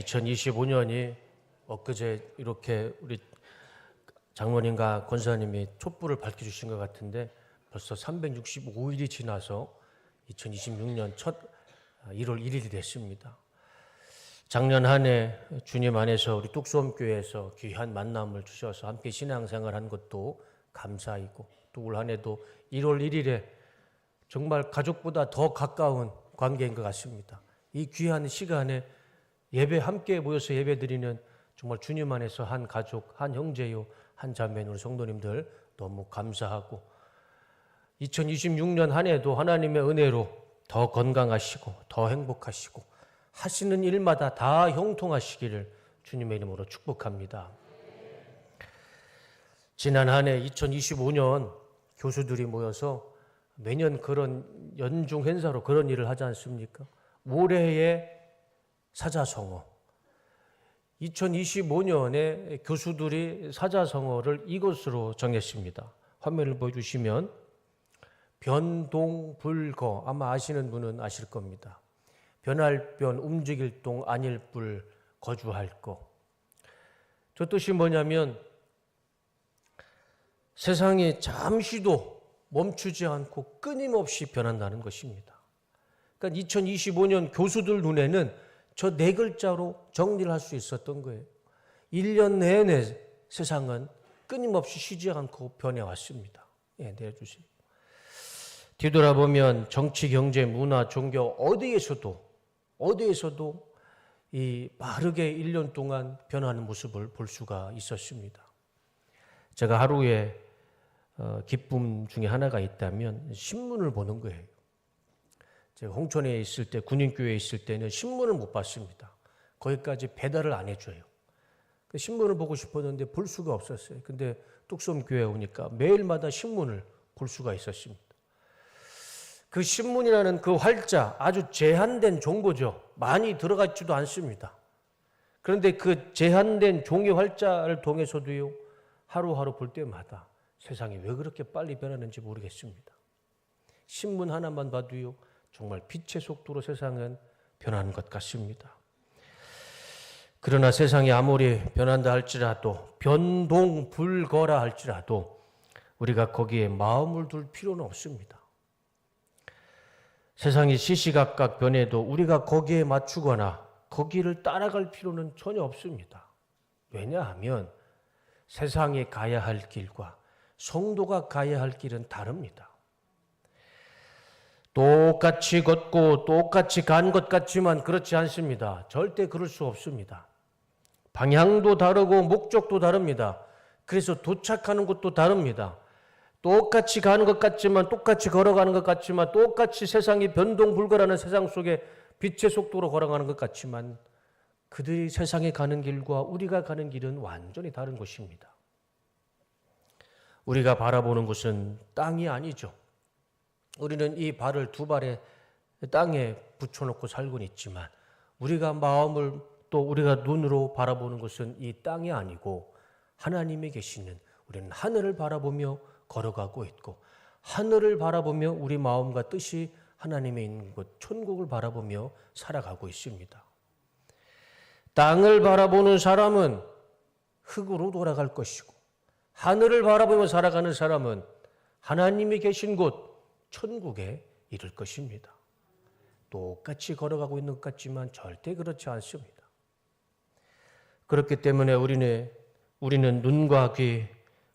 2025년이 엊그제 이렇게 우리 장로님과 권사님이 촛불을 밝혀주신 것 같은데 벌써 365일이 지나서 2026년 첫 1월 1일이 됐습니다. 작년 한 해 주님 안에서 우리 뚝솜교회에서 귀한 만남을 주셔서 함께 신앙생활 한 것도 감사이고 또 올 한 해도 1월 1일에 정말 가족보다 더 가까운 관계인 것 같습니다. 이 귀한 시간에 예배 함께 모여서 예배 드리는 정말 주님 안에서 한 가족, 한 형제요, 한 자매인 우리 성도님들 너무 감사하고 2026년 한 해도 하나님의 은혜로 더 건강하시고 더 행복하시고 하시는 일마다 다 형통하시기를 주님의 이름으로 축복합니다. 지난 한 해 2025년 교수들이 모여서 매년 그런 연중 행사로 그런 일을 하지 않습니까? 올해의 사자성어. 2025년에 교수들이 사자성어를 이것으로 정했습니다. 화면을 보여주시면 변동불거 아마 아시는 분은 아실 겁니다. 변할 변 움직일 동 아닐 뿔 거주할 거. 저 뜻이 뭐냐면 세상이 잠시도 멈추지 않고 끊임없이 변한다는 것입니다. 그러니까 2025년 교수들 눈에는 저 네 글자로 정리를 할 수 있었던 거예요. 1년 내내 세상은 끊임없이 쉬지 않고 변해왔습니다. 예, 내려주세요. 뒤돌아보면 정치, 경제, 문화, 종교 어디에서도 어디에서도 이 빠르게 1년 동안 변하는 모습을 볼 수가 있었습니다. 제가 하루에 어, 기쁨 중에 하나가 있다면 신문을 보는 거예요. 제가 홍천에 있을 때 군인교회에 있을 때는 신문을 못 봤습니다. 거기까지 배달을 안 해줘요. 그 신문을 보고 싶었는데 볼 수가 없었어요. 근데 뚝섬교회 오니까 매일마다 신문을 볼 수가 있었습니다. 그 신문이라는 그 활자 아주 제한된 정보죠. 많이 들어가 있지도 않습니다. 그런데 그 제한된 종이 활자를 통해서도요, 하루하루 볼 때마다 세상이 왜 그렇게 빨리 변하는지 모르겠습니다. 신문 하나만 봐도요, 정말 빛의 속도로 세상은 변하는 것 같습니다. 그러나 세상이 아무리 변한다 할지라도 변동 불거라 할지라도 우리가 거기에 마음을 둘 필요는 없습니다. 세상이 시시각각 변해도 우리가 거기에 맞추거나 거기를 따라갈 필요는 전혀 없습니다. 왜냐하면 세상에 가야 할 길과 성도가 가야 할 길은 다릅니다. 똑같이 걷고 똑같이 간 것 같지만 그렇지 않습니다. 절대 그럴 수 없습니다. 방향도 다르고 목적도 다릅니다. 그래서 도착하는 곳도 다릅니다. 똑같이 가는 것 같지만 똑같이 걸어가는 것 같지만 똑같이 세상이 변동 불가라는 세상 속에 빛의 속도로 걸어가는 것 같지만 그들이 세상에 가는 길과 우리가 가는 길은 완전히 다른 것입니다. 우리가 바라보는 곳은 땅이 아니죠. 우리는 이 발을 두 발에 땅에 붙여놓고 살고는 있지만 우리가 마음을 또 우리가 눈으로 바라보는 것은 이 땅이 아니고 하나님이 계시는 우리는 하늘을 바라보며 걸어가고 있고 하늘을 바라보며 우리 마음과 뜻이 하나님의 있는 곳 천국을 바라보며 살아가고 있습니다. 땅을 바라보는 사람은 흙으로 돌아갈 것이고 하늘을 바라보며 살아가는 사람은 하나님이 계신 곳 천국에 이를 것입니다. 똑같이 걸어가고 있는 것 같지만 절대 그렇지 않습니다. 그렇기 때문에 우리는 우리는 눈과 귀,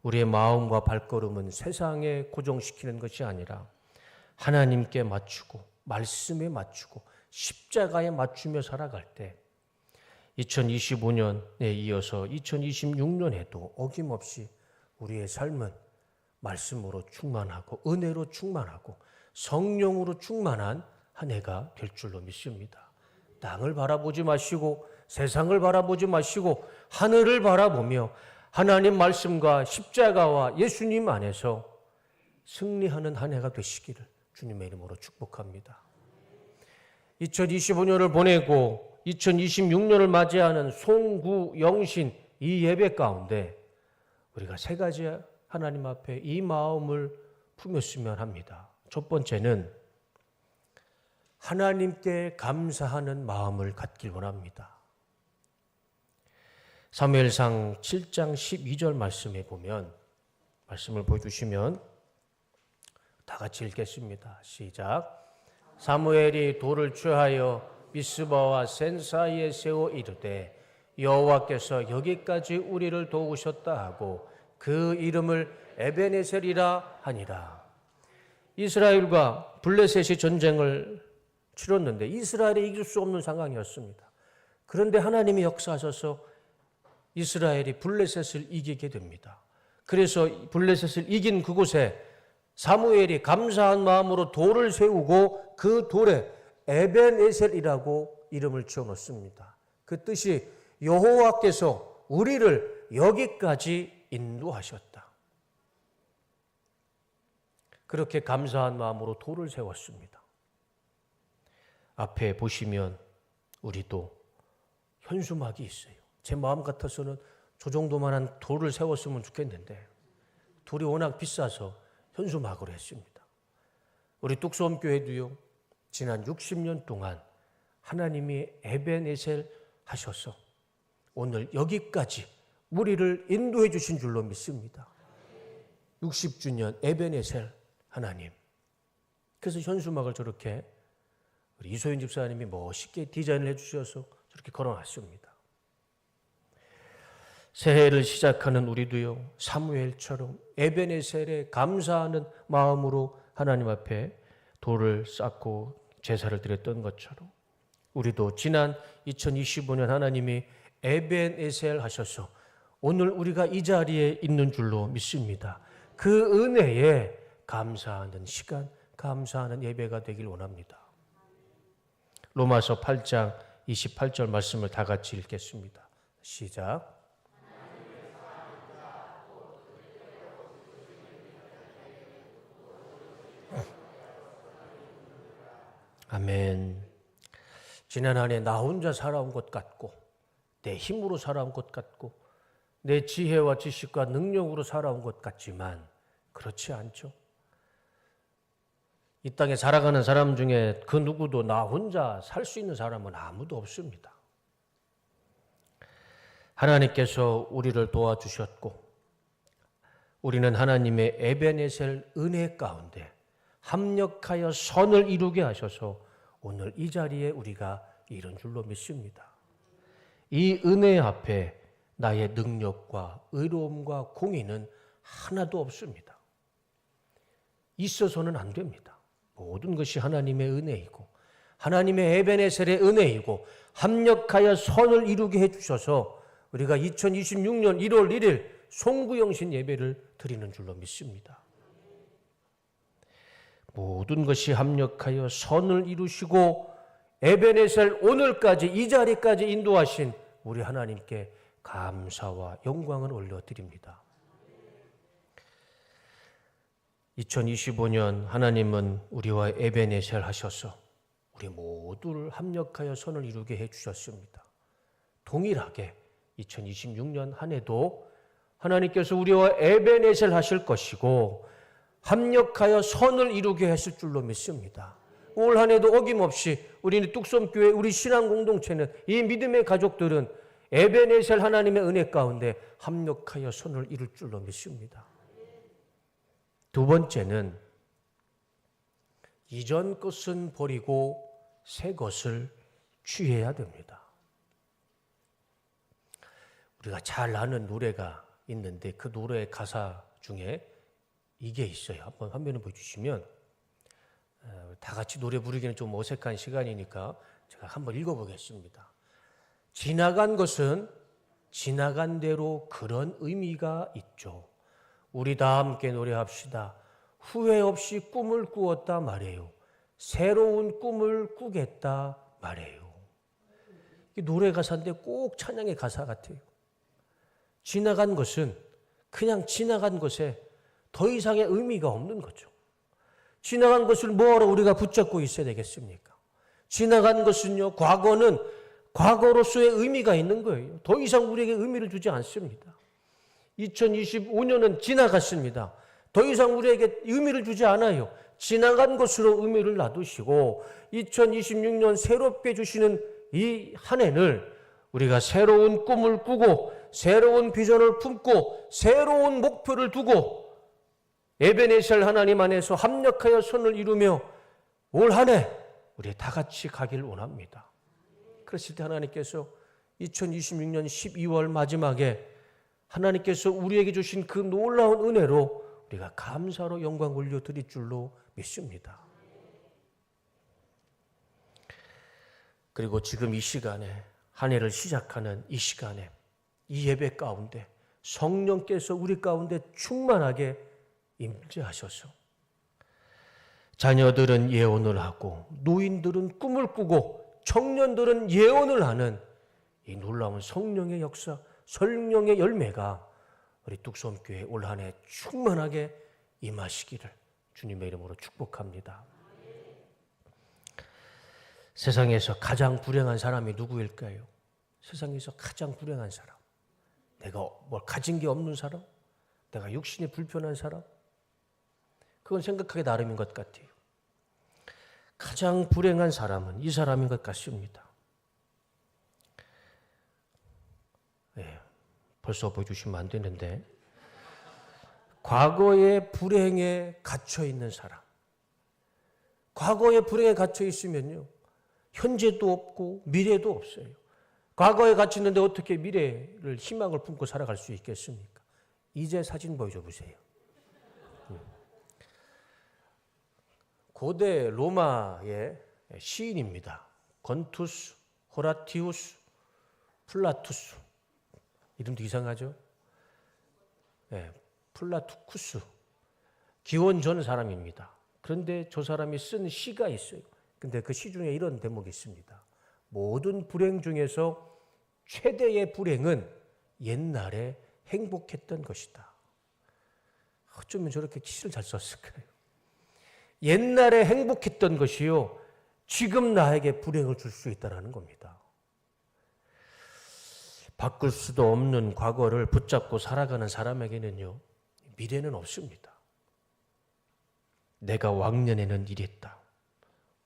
우리의 마음과 발걸음은 세상에 고정시키는 것이 아니라 하나님께 맞추고 말씀에 맞추고 십자가에 맞추며 살아갈 때 2025년에 이어서 2026년에도 어김없이 우리의 삶은 말씀으로 충만하고 은혜로 충만하고 성령으로 충만한 한 해가 될 줄로 믿습니다. 땅을 바라보지 마시고 세상을 바라보지 마시고 하늘을 바라보며 하나님 말씀과 십자가와 예수님 안에서 승리하는 한 해가 되시기를 주님의 이름으로 축복합니다. 2025년을 보내고 2026년을 맞이하는 송구 영신 이 예배 가운데 우리가 세 가지 하나님 앞에 이 마음을 품었으면 합니다. 첫 번째는 하나님께 감사하는 마음을 갖길 원합니다. 사무엘상 7장 12절 말씀에 보면 말씀을 보여주시면 다 같이 읽겠습니다. 시작. 사무엘이 돌을 취하여 미스바와 센 사이에 세워 이르되 여호와께서 여기까지 우리를 도우셨다 하고 그 이름을 에베네셀이라 하니라. 이스라엘과 블레셋이 전쟁을 치렀는데 이스라엘이 이길 수 없는 상황이었습니다. 그런데 하나님이 역사하셔서 이스라엘이 블레셋을 이기게 됩니다. 그래서 블레셋을 이긴 그곳에 사무엘이 감사한 마음으로 돌을 세우고 그 돌에 에벤에셀이라고 이름을 지어 놓습니다. 그 뜻이 여호와께서 우리를 여기까지 인도하셨다. 그렇게 감사한 마음으로 돌을 세웠습니다. 앞에 보시면 우리도 현수막이 있어요. 제 마음 같아서는 저 정도만한 돌을 세웠으면 좋겠는데 돌이 워낙 비싸서 현수막으로 했습니다. 우리 뚝섬 교회도요. 지난 60년 동안 하나님이 에벤에셀 하셔서 오늘 여기까지 우리를 인도해 주신 줄로 믿습니다. 60주년 에벤에셀 하나님. 그래서 현수막을 저렇게 우리 이소연 집사님이 멋있게 디자인을 해 주셔서 저렇게 걸어놨습니다. 새해를 시작하는 우리도요 사무엘처럼 에베네셀에 감사하는 마음으로 하나님 앞에 돌을 쌓고 제사를 드렸던 것처럼 우리도 지난 2025년 하나님이 에벤에셀 하셔서 오늘 우리가 이 자리에 있는 줄로 믿습니다. 그 은혜에 감사하는 시간, 감사하는 예배가 되길 원합니다. 로마서 8장 28절 말씀을 다 같이 읽겠습니다. 시작. 아멘. 지난 한 해 나 혼자 살아온 것 같고, 내 힘으로 살아온 것 같고, 내 지혜와 지식과 능력으로 살아온 것 같지만, 그렇지 않죠. 이 땅에 살아가는 사람 중에 그 누구도 나 혼자 살 수 있는 사람은 아무도 없습니다. 하나님께서 우리를 도와주셨고, 우리는 하나님의 에베네셀 은혜 가운데 합력하여 선을 이루게 하셔서 오늘 이 자리에 우리가 이런 줄로 믿습니다. 이 은혜 앞에 나의 능력과 의로움과 공의는 하나도 없습니다. 있어서는 안 됩니다. 모든 것이 하나님의 은혜이고 하나님의 에베네셀의 은혜이고 합력하여 선을 이루게 해 주셔서 우리가 2026년 1월 1일 송구영신 예배를 드리는 줄로 믿습니다. 모든 것이 합력하여 선을 이루시고 에베네셀 오늘까지 이 자리까지 인도하신 우리 하나님께 감사와 영광을 올려드립니다. 2025년 하나님은 우리와 에베네셀 하셔서 우리 모두를 합력하여 선을 이루게 해 주셨습니다. 동일하게 2026년 한 해도 하나님께서 우리와 에베네셀 하실 것이고 합력하여 선을 이루게 했을 줄로 믿습니다. 올 한 해도 어김없이 우리는 뚝섬교회 우리 신앙 공동체는 이 믿음의 가족들은 에베네셀 하나님의 은혜 가운데 합력하여 선을 이룰 줄로 믿습니다. 두 번째는 이전 것은 버리고 새 것을 취해야 됩니다. 우리가 잘 아는 노래가 있는데 그 노래의 가사 중에 이게 있어요. 한번 화면을 보여주시면 어, 다 같이 노래 부르기는 좀 어색한 시간이니까 제가 한번 읽어보겠습니다. 지나간 것은 지나간 대로 그런 의미가 있죠. 우리 다 함께 노래합시다. 후회 없이 꿈을 꾸었다 말해요. 새로운 꿈을 꾸겠다 말해요. 이 노래 가사인데 꼭 찬양의 가사 같아요. 지나간 것은 그냥 지나간 것에 더 이상의 의미가 없는 거죠. 지나간 것을 뭐하러 우리가 붙잡고 있어야 되겠습니까? 지나간 것은요, 과거는 과거로서의 의미가 있는 거예요. 더 이상 우리에게 의미를 주지 않습니다. 2025년은 지나갔습니다. 더 이상 우리에게 의미를 주지 않아요. 지나간 것으로 의미를 놔두시고 2026년 새롭게 주시는 이 한 해를 우리가 새로운 꿈을 꾸고 새로운 비전을 품고 새로운 목표를 두고 에베네셀 하나님 안에서 합력하여 손을 이루며 올 한 해 우리 다 같이 가길 원합니다. 그랬을 때 하나님께서 2026년 12월 마지막에 하나님께서 우리에게 주신 그 놀라운 은혜로 우리가 감사로 영광 올려 드릴 줄로 믿습니다. 그리고 지금 이 시간에 한 해를 시작하는 이 시간에 이 예배 가운데 성령께서 우리 가운데 충만하게 임재하셔서 자녀들은 예언을 하고 노인들은 꿈을 꾸고 청년들은 예언을 하는 이 놀라운 성령의 역사, 성령의 열매가 우리 뚝섬교회 올 한 해 충만하게 임하시기를 주님의 이름으로 축복합니다. 세상에서 가장 불행한 사람이 누구일까요? 세상에서 가장 불행한 사람. 내가 뭘 가진 게 없는 사람? 내가 육신이 불편한 사람? 그건 생각하기 나름인 것 같아요. 가장 불행한 사람은 이 사람인 것 같습니다. 네, 벌써 보여주시면 안 되는데, 과거의 불행에 갇혀 있는 사람. 과거의 불행에 갇혀 있으면요, 현재도 없고 미래도 없어요. 과거에 갇혀 있는데 어떻게 미래를 희망을 품고 살아갈 수 있겠습니까? 이제 사진 보여줘 보세요. 고대 로마의 시인입니다. 건투스, 호라티우스, 플라투스. 이름도 이상하죠? 네, 플라투쿠스. 기원 전 사람입니다. 그런데 저 사람이 쓴 시가 있어요. 근데 그 시 중에 이런 대목이 있습니다. 모든 불행 중에서 최대의 불행은 옛날에 행복했던 것이다. 어쩌면 저렇게 시를 잘 썼을까요? 옛날에 행복했던 것이요. 지금 나에게 불행을 줄 수 있다는 겁니다. 바꿀 수도 없는 과거를 붙잡고 살아가는 사람에게는요, 미래는 없습니다. 내가 왕년에는 이랬다.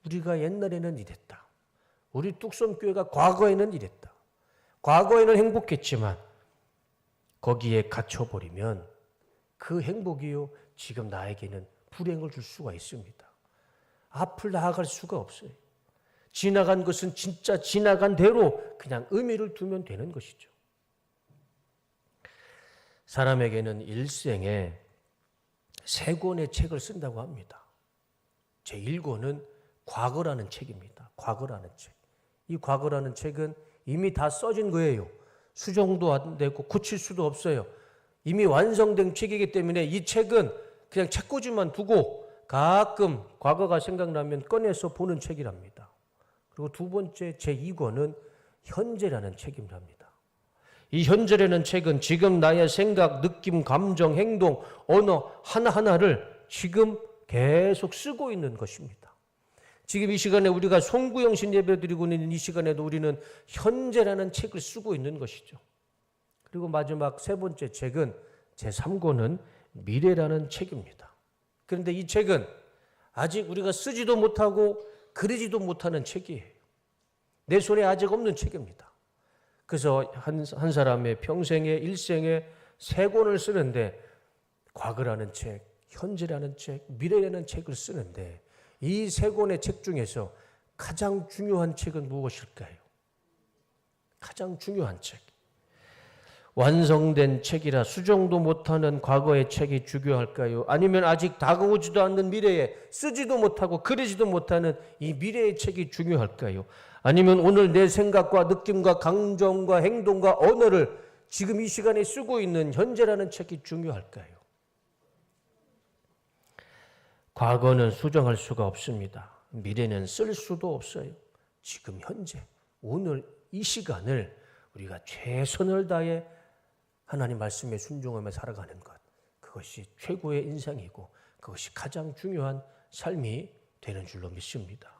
우리가 옛날에는 이랬다. 우리 뚝섬교회가 과거에는 이랬다. 과거에는 행복했지만 거기에 갇혀버리면 그 행복이요, 지금 나에게는 불행을 줄 수가 있습니다. 앞을 나아갈 수가 없어요. 지나간 것은 진짜 지나간 대로 그냥 의미를 두면 되는 것이죠. 사람에게는 일생에 세 권의 책을 쓴다고 합니다. 제 1권은 과거라는 책입니다. 과거라는 책. 이 과거라는 책은 이미 다 써진 거예요. 수정도 안 되고 고칠 수도 없어요. 이미 완성된 책이기 때문에 이 책은 그냥 책꽂이만 두고 가끔 과거가 생각나면 꺼내서 보는 책이랍니다. 그리고 두 번째 제 2권은 현재라는 책입니다. 이 현재라는 책은 지금 나의 생각, 느낌, 감정, 행동, 언어 하나하나를 지금 계속 쓰고 있는 것입니다. 지금 이 시간에 우리가 송구영신 예배 드리고 있는 이 시간에도 우리는 현재라는 책을 쓰고 있는 것이죠. 그리고 마지막 세 번째 책은 제 3권은 미래라는 책입니다. 그런데 이 책은 아직 우리가 쓰지도 못하고 그리지도 못하는 책이에요. 내 손에 아직 없는 책입니다. 그래서 한, 한 사람의 평생의 일생에 세 권을 쓰는데 과거라는 책, 현재라는 책, 미래라는 책을 쓰는데 이 세 권의 책 중에서 가장 중요한 책은 무엇일까요? 가장 중요한 책. 완성된 책이라 수정도 못하는 과거의 책이 중요할까요? 아니면 아직 다가오지도 않는 미래에 쓰지도 못하고 그리지도 못하는 이 미래의 책이 중요할까요? 아니면 오늘 내 생각과 느낌과 감정과 행동과 언어를 지금 이 시간에 쓰고 있는 현재라는 책이 중요할까요? 과거는 수정할 수가 없습니다. 미래는 쓸 수도 없어요. 지금 현재, 오늘 이 시간을 우리가 최선을 다해 하나님 말씀에 순종하며 살아가는 것. 그것이 최고의 인상이고 그것이 가장 중요한 삶이 되는 줄로 믿습니다.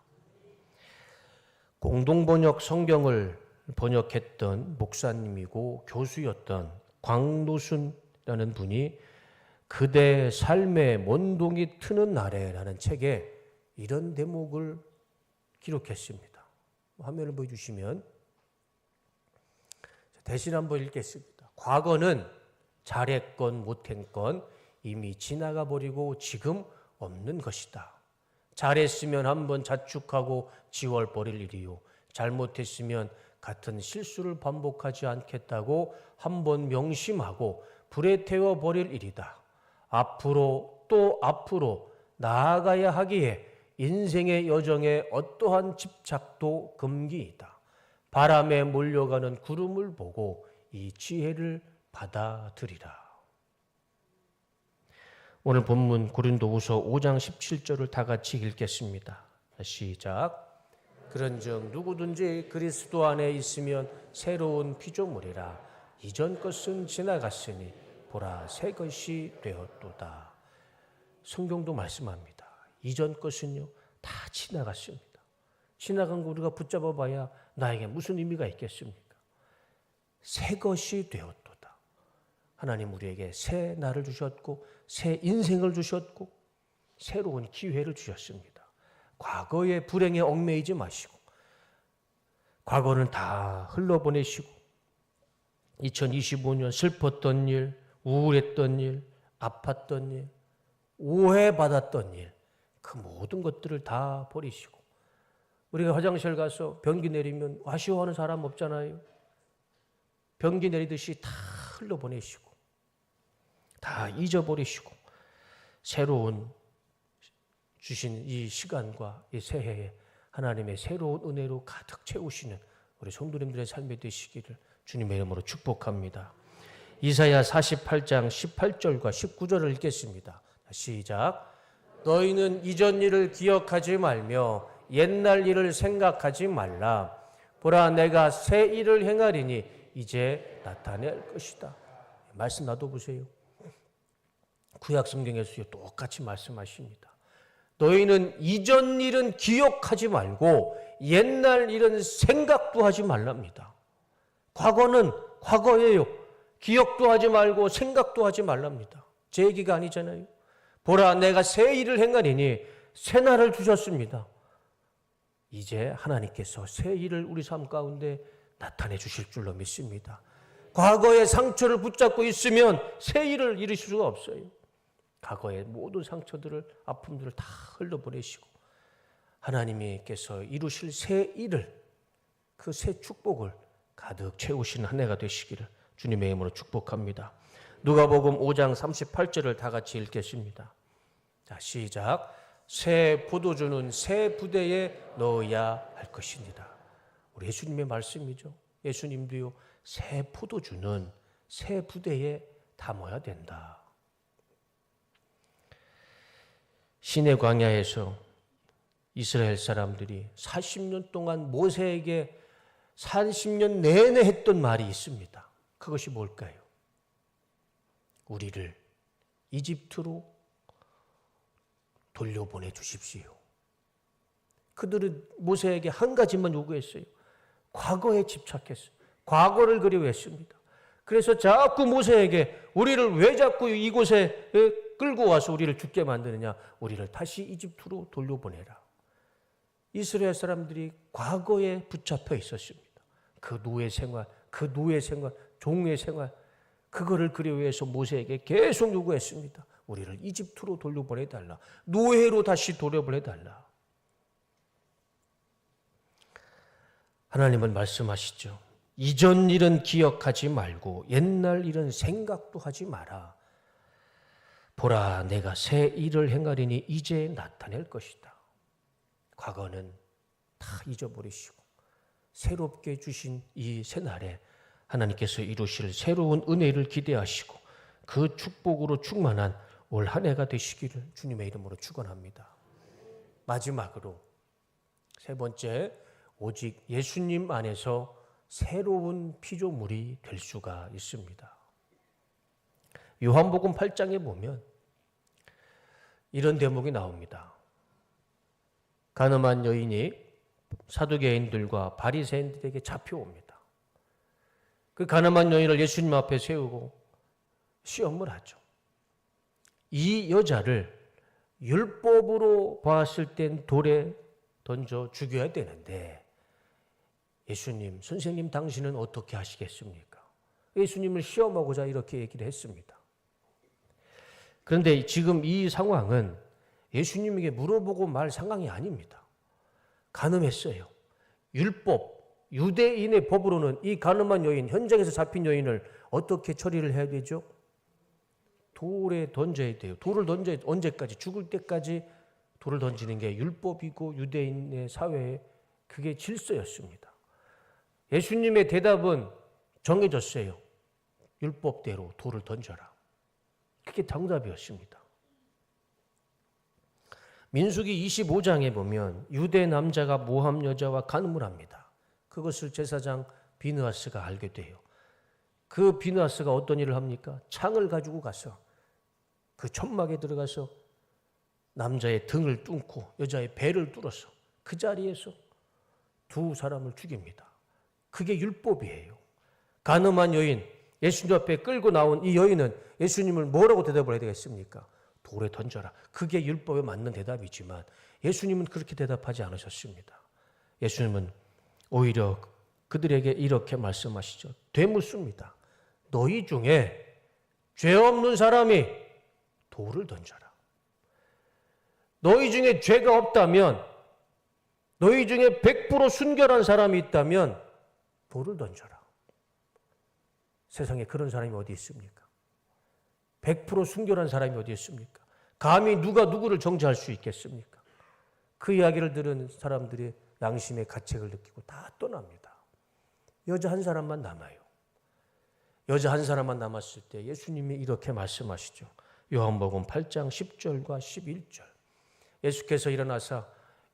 공동번역 성경을 번역했던 목사님이고 교수였던 광노순이라는 분이 그대 삶의 먼동이 트는 날에라는 책에 이런 대목을 기록했습니다. 화면을 보여주시면 대신 한번 읽겠습니다. 과거는 잘했건 못했건 이미 지나가 버리고 지금 없는 것이다. 잘했으면 한번 자축하고 지월 버릴 일이요. 잘못했으면 같은 실수를 반복하지 않겠다고 한번 명심하고 불에 태워 버릴 일이다. 앞으로 또 앞으로 나아가야 하기에 인생의 여정에 어떠한 집착도 금기이다. 바람에 몰려가는 구름을 보고 이 지혜를 받아들이라. 오늘 본문 고린도후서 5장 17절을 다 같이 읽겠습니다. 시작. 그런즉 누구든지 그리스도 안에 있으면 새로운 피조물이라 이전 것은 지나갔으니 보라 새 것이 되었도다. 성경도 말씀합니다. 이전 것은요 다 지나갔습니다. 지나간 거 우리가 붙잡아 봐야 나에게 무슨 의미가 있겠습니까? 새 것이 되었도다. 하나님 우리에게 새 날을 주셨고 새 인생을 주셨고 새로운 기회를 주셨습니다. 과거의 불행에 얽매이지 마시고 과거는 다 흘러보내시고 2025년 슬펐던 일, 우울했던 일, 아팠던 일, 오해받았던 일, 그 모든 것들을 다 버리시고 우리가 화장실 가서 변기 내리면 아쉬워하는 사람 없잖아요. 변기 내리듯이 다 흘러보내시고 다 잊어버리시고 새로운 주신 이 시간과 이 새해에 하나님의 새로운 은혜로 가득 채우시는 우리 성도님들의 삶이 되시기를 주님의 이름으로 축복합니다. 이사야 48장 18절과 19절을 읽겠습니다. 시작. 너희는 이전 일을 기억하지 말며 옛날 일을 생각하지 말라. 보라 내가 새 일을 행하리니 이제 나타낼 것이다. 말씀 놔둬 보세요. 구약 성경에서 똑같이 말씀하십니다. 너희는 이전 일은 기억하지 말고 옛날 일은 생각도 하지 말랍니다. 과거는 과거예요. 기억도 하지 말고 생각도 하지 말랍니다. 제 얘기가 아니잖아요. 보라, 내가 새 일을 행하리니 새 날을 주셨습니다. 이제 하나님께서 새 일을 우리 삶 가운데 나타내 주실 줄로 믿습니다. 과거의 상처를 붙잡고 있으면 새 일을 이루실 수가 없어요. 과거의 모든 상처들을 아픔들을 다 흘려보내시고 하나님께서 이루실 새 일을 그 새 축복을 가득 채우신 한 해가 되시기를 주님의 이름으로 축복합니다. 누가복음 5장 38절을 다 같이 읽겠습니다. 자, 시작. 새 포도주는 새 부대에 넣어야 할 것입니다. 우리 예수님의 말씀이죠. 예수님도요. 새 포도주는 새 부대에 담아야 된다. 시내 광야에서 이스라엘 사람들이 40년 동안 모세에게 30년 내내 했던 말이 있습니다. 그것이 뭘까요? 우리를 이집트로 돌려보내 주십시오. 그들은 모세에게 한 가지만 요구했어요. 과거에 집착했어요. 과거를 그리워했습니다. 그래서 자꾸 모세에게 우리를 왜 자꾸 이곳에 끌고 와서 우리를 죽게 만드느냐? 우리를 다시 이집트로 돌려보내라. 이스라엘 사람들이 과거에 붙잡혀 있었습니다. 그 노예 생활, 그 노예 생활, 종의 생활, 그거를 그리워해서 모세에게 계속 요구했습니다. 우리를 이집트로 돌려보내달라. 노예로 다시 돌려보내달라. 하나님은 말씀하시죠. 이전 일은 기억하지 말고 옛날 일은 생각도 하지 마라. 보라, 내가 새 일을 행하리니 이제 나타낼 것이다. 과거는 다 잊어버리시고 새롭게 주신 이 새날에 하나님께서 이루실 새로운 은혜를 기대하시고 그 축복으로 충만한 올 한 해가 되시기를 주님의 이름으로 축원합니다. 마지막으로 세 번째 오직 예수님 안에서 새로운 피조물이 될 수가 있습니다. 요한복음 8장에 보면 이런 대목이 나옵니다. 가늠한 여인이 사두개인들과 바리새인들에게 잡혀옵니다. 그 가늠한 여인을 예수님 앞에 세우고 시험을 하죠. 이 여자를 율법으로 봤을 땐 돌에 던져 죽여야 되는데 예수님, 선생님 당신은 어떻게 하시겠습니까? 예수님을 시험하고자 이렇게 얘기를 했습니다. 그런데 지금 이 상황은 예수님에게 물어보고 말 상황이 아닙니다. 가늠했어요. 율법, 유대인의 법으로는 이 가늠한 여인, 현장에서 잡힌 여인을 어떻게 처리를 해야 되죠? 돌에 던져야 돼요. 돌을 던져 언제까지 죽을 때까지 돌을 던지는 게 율법이고 유대인의 사회에 그게 질서였습니다. 예수님의 대답은 정해졌어요. 율법대로 돌을 던져라. 그게 정답이었습니다. 민수기 25장에 보면 유대 남자가 모함 여자와 간음을 합니다. 그것을 제사장 비느하스가 알게 돼요. 그 비느하스가 어떤 일을 합니까? 창을 가지고 가서 그 천막에 들어가서 남자의 등을 뚫고 여자의 배를 뚫어서 그 자리에서 두 사람을 죽입니다. 그게 율법이에요. 가늠한 여인, 예수님 앞에 끌고 나온 이 여인은 예수님을 뭐라고 대답을 해야 되겠습니까? 돌에 던져라. 그게 율법에 맞는 대답이지만 예수님은 그렇게 대답하지 않으셨습니다. 예수님은 오히려 그들에게 이렇게 말씀하시죠. 되묻습니다. 너희 중에 죄 없는 사람이 돌을 던져라. 너희 중에 죄가 없다면 너희 중에 100% 순결한 사람이 있다면 돌을 던져라. 세상에 그런 사람이 어디 있습니까? 100% 순결한 사람이 어디 있습니까? 감히 누가 누구를 정죄할 수 있겠습니까? 그 이야기를 들은 사람들이 양심의 가책을 느끼고 다 떠납니다. 여자 한 사람만 남아요. 여자 한 사람만 남았을 때 예수님이 이렇게 말씀하시죠. 요한복음 8장 10절과 11절. 예수께서 일어나사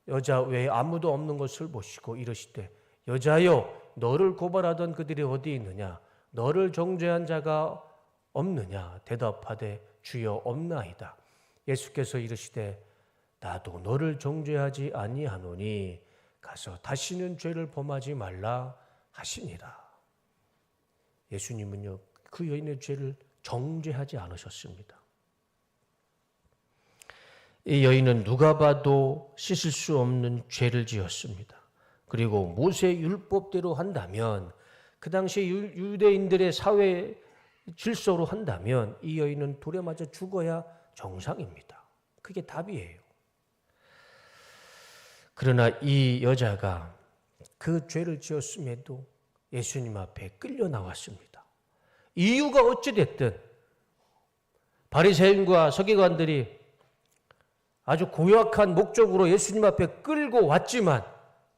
여자 외에 아무도 없는 것을 보시고 이르시되 여자여 너를 고발하던 그들이 어디 있느냐 너를 정죄한 자가 없느냐 대답하되 주여 없나이다. 예수께서 이르시되 나도 너를 정죄하지 아니하노니 가서 다시는 죄를 범하지 말라 하시니라. 예수님은요 그 여인의 죄를 정죄하지 않으셨습니다. 이 여인은 누가 봐도 씻을 수 없는 죄를 지었습니다. 그리고 모세 율법대로 한다면 그 당시 유대인들의 사회 질서로 한다면 이 여인은 돌에 맞아 죽어야 정상입니다. 그게 답이에요. 그러나 이 여자가 그 죄를 지었음에도 예수님 앞에 끌려 나왔습니다. 이유가 어찌 됐든 바리새인과 서기관들이 아주 고약한 목적으로 예수님 앞에 끌고 왔지만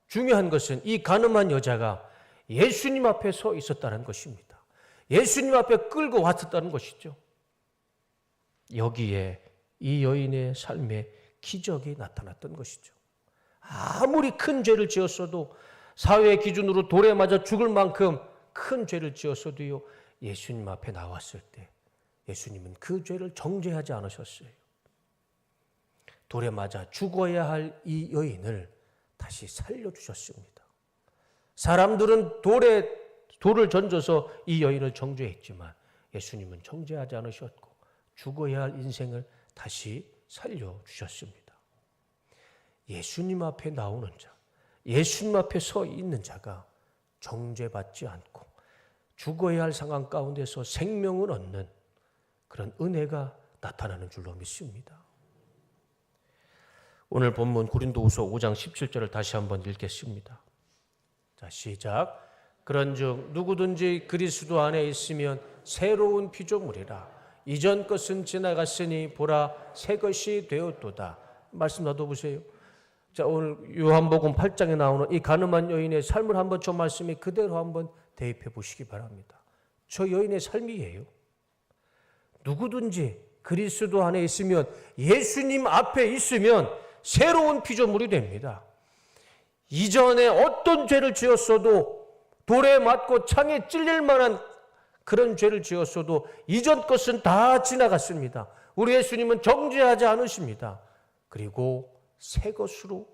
중요한 것은 이 가늠한 여자가 예수님 앞에 서 있었다는 것입니다. 예수님 앞에 끌고 왔었다는 것이죠. 여기에 이 여인의 삶에 기적이 나타났던 것이죠. 아무리 큰 죄를 지었어도 사회 기준으로 돌에 맞아 죽을 만큼 큰 죄를 지었어도요, 예수님 앞에 나왔을 때 예수님은 그 죄를 정죄하지 않으셨어요. 돌에 맞아 죽어야 할 이 여인을 다시 살려주셨습니다. 사람들은 돌에 돌을 던져서 이 여인을 정죄했지만 예수님은 정죄하지 않으셨고 죽어야 할 인생을 다시 살려주셨습니다. 예수님 앞에 나오는 자, 예수님 앞에 서 있는 자가 정죄받지 않고 죽어야 할 상황 가운데서 생명을 얻는 그런 은혜가 나타나는 줄로 믿습니다. 오늘 본문 고린도후서 5장 17절을 다시 한번 읽겠습니다. 자, 시작. 그런즉 누구든지 그리스도 안에 있으면 새로운 피조물이라 이전 것은 지나갔으니 보라 새 것이 되었도다. 말씀 놔둬 보세요. 자, 오늘 요한복음 8장에 나오는 이 가늠한 여인의 삶을 한번 저 말씀에 그대로 한번 대입해 보시기 바랍니다. 저 여인의 삶이에요. 누구든지 그리스도 안에 있으면 예수님 앞에 있으면 새로운 피조물이 됩니다. 이전에 어떤 죄를 지었어도 돌에 맞고 창에 찔릴 만한 그런 죄를 지었어도 이전 것은 다 지나갔습니다. 우리 예수님은 정죄하지 않으십니다. 그리고 새 것으로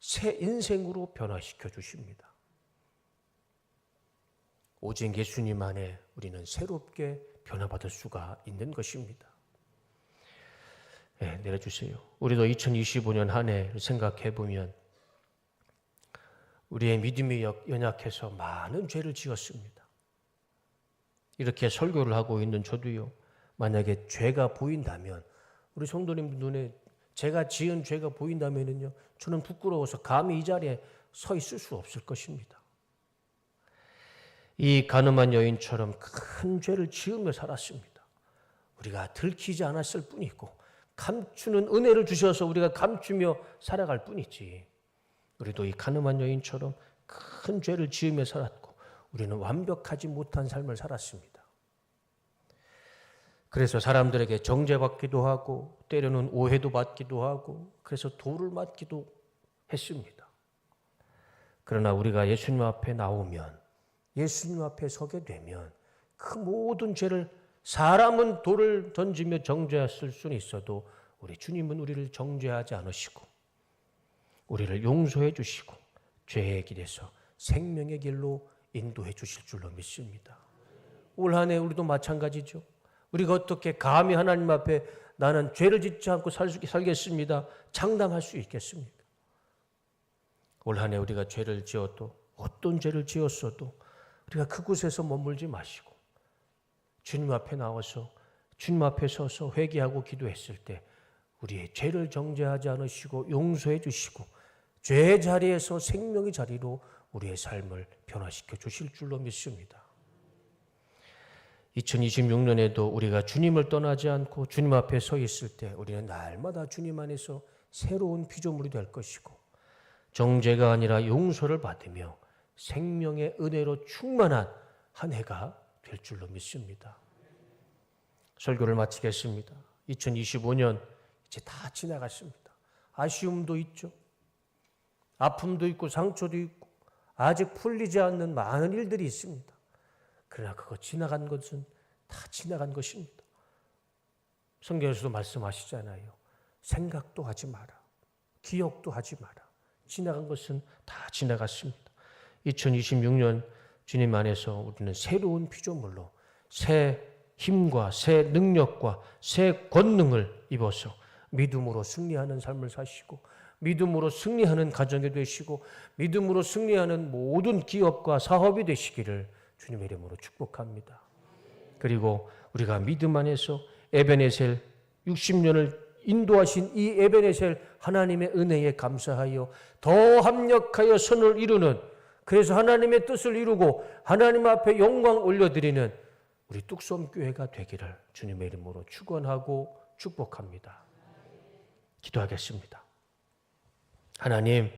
새 인생으로 변화시켜 주십니다. 오직 예수님 안에 우리는 새롭게 변화받을 수가 있는 것입니다. 네, 내려주세요. 우리도 2025년 한 해를 생각해 보면 우리의 믿음이 연약해서 많은 죄를 지었습니다. 이렇게 설교를 하고 있는 저도요. 만약에 죄가 보인다면 우리 성도님 눈에 제가 지은 죄가 보인다면은요. 저는 부끄러워서 감히 이 자리에 서 있을 수 없을 것입니다. 이 가늠한 여인처럼 큰 죄를 지으며 살았습니다. 우리가 들키지 않았을 뿐이고 감추는 은혜를 주셔서 우리가 감추며 살아갈 뿐이지. 우리도 이 가늠한 여인처럼 큰 죄를 지으며 살았고 우리는 완벽하지 못한 삶을 살았습니다. 그래서 사람들에게 정죄받기도 하고 때로는 오해도 받기도 하고 그래서 돌을 맞기도 했습니다. 그러나 우리가 예수님 앞에 나오면 예수님 앞에 서게 되면 그 모든 죄를 사람은 돌을 던지며 정죄했을 수는 있어도 우리 주님은 우리를 정죄하지 않으시고 우리를 용서해 주시고 죄의 길에서 생명의 길로 인도해 주실 줄로 믿습니다. 올 한 해 우리도 마찬가지죠. 우리가 어떻게 감히 하나님 앞에 나는 죄를 짓지 않고 살 수, 살겠습니다. 장담할 수 있겠습니까? 올 한 해 우리가 죄를 지어도 어떤 죄를 지었어도 우리가 그곳에서 머물지 마시고 주님 앞에 나와서 주님 앞에 서서 회개하고 기도했을 때 우리의 죄를 정죄하지 않으시고 용서해 주시고 죄의 자리에서 생명의 자리로 우리의 삶을 변화시켜 주실 줄로 믿습니다. 2026년에도 우리가 주님을 떠나지 않고 주님 앞에 서 있을 때 우리는 날마다 주님 안에서 새로운 피조물이 될 것이고 정죄가 아니라 용서를 받으며 생명의 은혜로 충만한 한 해가 될 줄로 믿습니다. 설교를 마치겠습니다. 2025년 이제 다 지나갔습니다. 아쉬움도 있죠. 아픔도 있고 상처도 있고 아직 풀리지 않는 많은 일들이 있습니다. 그러나 그거 지나간 것은 다 지나간 것입니다. 성경에서도 말씀하시잖아요. 생각도 하지 마라. 기억도 하지 마라. 지나간 것은 다 지나갔습니다. 2026년 주님 안에서 우리는 새로운 피조물로 새 힘과 새 능력과 새 권능을 입어서 믿음으로 승리하는 삶을 사시고 믿음으로 승리하는 가정이 되시고 믿음으로 승리하는 모든 기업과 사업이 되시기를 주님의 이름으로 축복합니다. 그리고 우리가 믿음 안에서 에베네셀 60년을 인도하신 이 에베네셀 하나님의 은혜에 감사하여 더 합력하여 선을 이루는 그래서 하나님의 뜻을 이루고 하나님 앞에 영광 올려드리는 우리 뚝섬 교회가 되기를 주님의 이름으로 축원하고 축복합니다. 기도하겠습니다. 하나님